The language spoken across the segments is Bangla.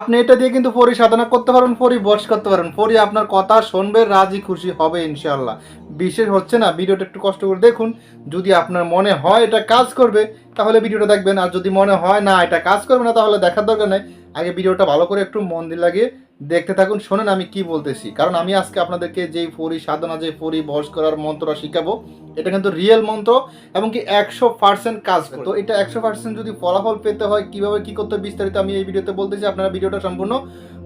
আপনি এটা দিয়ে কিন্তু পরি সাধনা করতে পারেন পরি বস করতে পারেন পরি আপনার কথা শুনবে, রাজি, খুশি হবে ইনশাল্লাহ বিশেষ হচ্ছে না, ভিডিওটা একটু কষ্ট করে দেখুন। যদি আপনার মনে হয় এটা কাজ করবে, তাহলে ভিডিওটা দেখবেন। আর যদি মনে হয় না, এটা কাজ করবে না, তাহলে দেখার দরকার নেই। আগে ভিডিওটা ভালো করে একটু মন দিয়ে লাগিয়ে দেখতে থাকুন, শোনেন আমি কি বলতেছি। কারণ আমি আজকে আপনাদেরকে যেই পরি সাধনা যে পরি বস করার মন্ত্রটা শিখাবো এটা কিন্তু রিয়েল মন্ত্র এবং কি একশো পার্সেন্ট কাজ করে। তো এটা একশো পার্সেন্ট যদি ফলাফল পেতে হয়, কীভাবে কি করতে বিস্তারিত আমি এই ভিডিওতে বলতেছি, আপনারা ভিডিওটা সম্পূর্ণ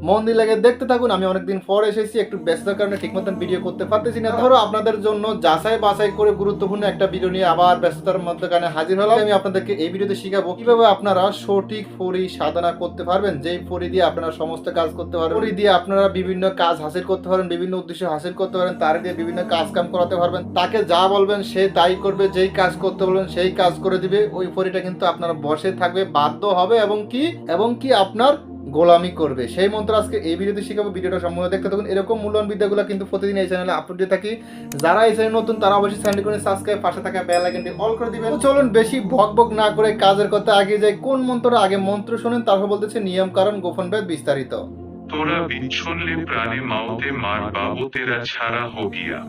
মন দিয়ে লাগে দেখতে থাকুন। আমি অনেকদিন পর এসেছি, একটু ব্যস্ততার কারণে ঠিক মতন ভিডিও করতে পারতেছি না। ধরো আপনাদের জন্য যাচাই বাছাই করে গুরুত্বপূর্ণ একটা ভিডিও নিয়ে আবার ব্যস্ততার মধ্যে কারণে হাজির হলাম। আমি আপনাদেরকে এই ভিডিওতে শিখাবো কীভাবে আপনারা সঠিক ফরি সাধনা করতে পারবেন। যেই ফরি দিয়ে আপনারা সমস্ত কাজ করতে পারবেন, ফরি দিয়ে আপনারা বিভিন্ন কাজ হাসিল করতে পারেন বিভিন্ন উদ্দেশ্য হাসিল করতে পারেন তার দিয়ে বিভিন্ন কাজ কাম করাতে পারবেন, তাকে যা বলবেন সে তাই করবে, যেই কাজ করতে বলবেন সেই কাজ করে দিবে। ওই ফরিটা কিন্তু আপনার বসে থাকবে, বাধ্য হবে এবং কি? এবং কি আপনার গোলামি করবে। সেই মন্ত্র আজকে এই ভিডিওতে শিখাবো। ভিডিওটা সম্পূর্ণ দেখতে থাকুন। এরকম মূল্যবান বিদ্যাগুলো কিন্তু প্রতিদিন এই চ্যানেলে আপলোড দিয়ে থাকি। যারা এই চ্যানেল নতুন, তারা অবশ্যই চ্যানেলটি করে সাবস্ক্রাইব পাশে থাকা বেল আইকনটি অল করে দিবেন। চলুন বেশি ভক ভক না করে কাজের কথা আগে যাই। কোন মন্ত্র আগে মন্ত্র শুনেন, তারপর বলতেছে নিয়ম, কারণ, গোপন ভেদ বিস্তারিত। তোরা বিচ্ছলে প্রাণে মাওতে মার বাবতেরা ছাড়া হগিয়া।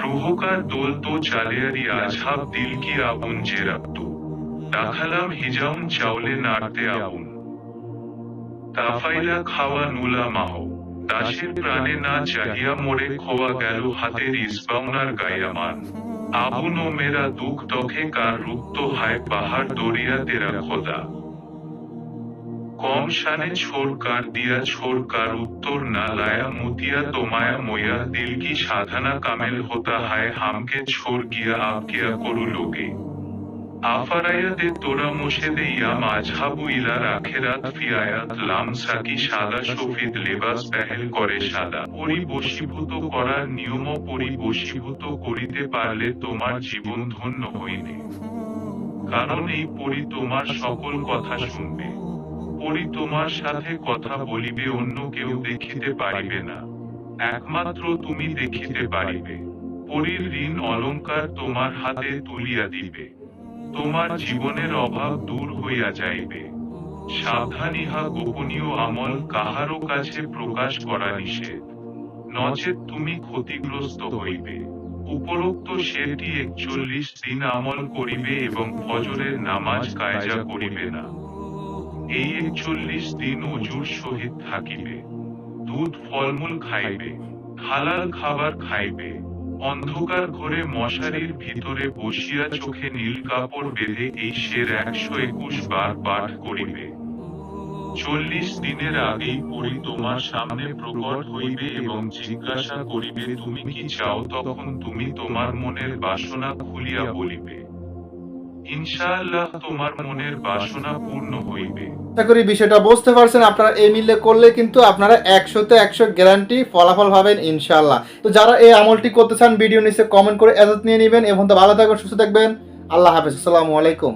রুহকার দোল তো চালিয়ারি আঝাব দিল কি আপন যে রাখত দাখালাম হিজাম চাউলে নাড়তে আপন তাফাইলা খাওয়া নুলা মাহ দাসের প্রাণে না চাহিয়া মোড়ে খোয়া গেল হাতের ইসবাউনার গায়ামান আপন ও মেরা দুঃখ তখে কার রুক্ত হায় পাহাড় দরিয়া তেরা খোদা। কম সানে ছোর কার দিয়া ছোর কার উত্তর না লায়া মুতিয়া তোমায়া ময়া দিল কি সাধনা কামেল হোতা হায় হামকে ছোর গিয়া আপকিয়া করু লোকে। আফারায়াতে তোরা মুছে দেইয়া মাঝহাবু ইলার আখেরাত ফিয়ায়াত, লাম সাকি সাদা সফিদ লেবাস পেহেল করে সাদা পরিবশীভূত করার নিয়ম পরিবশীভূত করিতে পারলে তোমার জীবন ধন্য হইবে। কারণ এই পরি তোমার সকল কথা শুনবে। পরি তোমার সাথে কথা বলিবে, অন্য কেউ দেখিতে পারিবে না। একমাত্র তুমি দেখিতে পারিবে। পরীর ঋণ অলংকার তোমার হাতে তুলিয়া দিবে। তোমার জীবনের অভাব দূর হইয়া যাইবে। সাবধান ইহা গোপনীয় আমল কাহারও কাছে প্রকাশ করা নিষেধ। নচেত তুমি ক্ষতিগ্রস্ত হইবে। উপরোক্ত সেটি একচল্লিশ দিন আমল করিবে এবং ফজরের নামাজ কায়জা করিবে না। এই একচল্লিশ দিন অজুর সহিত থাকিবে। দুধ ফলমূল খাইবে, হালাল খাবার খাইবে। অন্ধকার ঘরে মশারির ভিতরে বসিয়া চোখে নীল কাপড় বেঁধে এই শের একশো একুশ বার পাঠ করিবে। চল্লিশ দিনের আগেই পরি তোমার সামনে প্রকট হইবে এবং জিজ্ঞাসা করিবে, তুমি কি চাও? তখন তুমি তোমার মনের বাসনা খুলিয়া বলিবে ইনশাআল্লাহ তোমার মনের বাসনা পূর্ণ হইবে। আশা করি বিষয়টা বুঝতে পারছেন, আপনারা এই মিলে করলে কিন্তু আপনারা একশোতে একশো গ্যারান্টি ফলাফল পাবেন ইনশাআল্লাহ। তো যারা এই আমলটি করতে চান, ভিডিও নিচে কমেন্ট করে এজাত নিয়ে নেবেন। এবং তো ভালো থাকবেন, সুস্থ থাকবেন। আল্লাহ হাফেজ, আসসালামু আলাইকুম।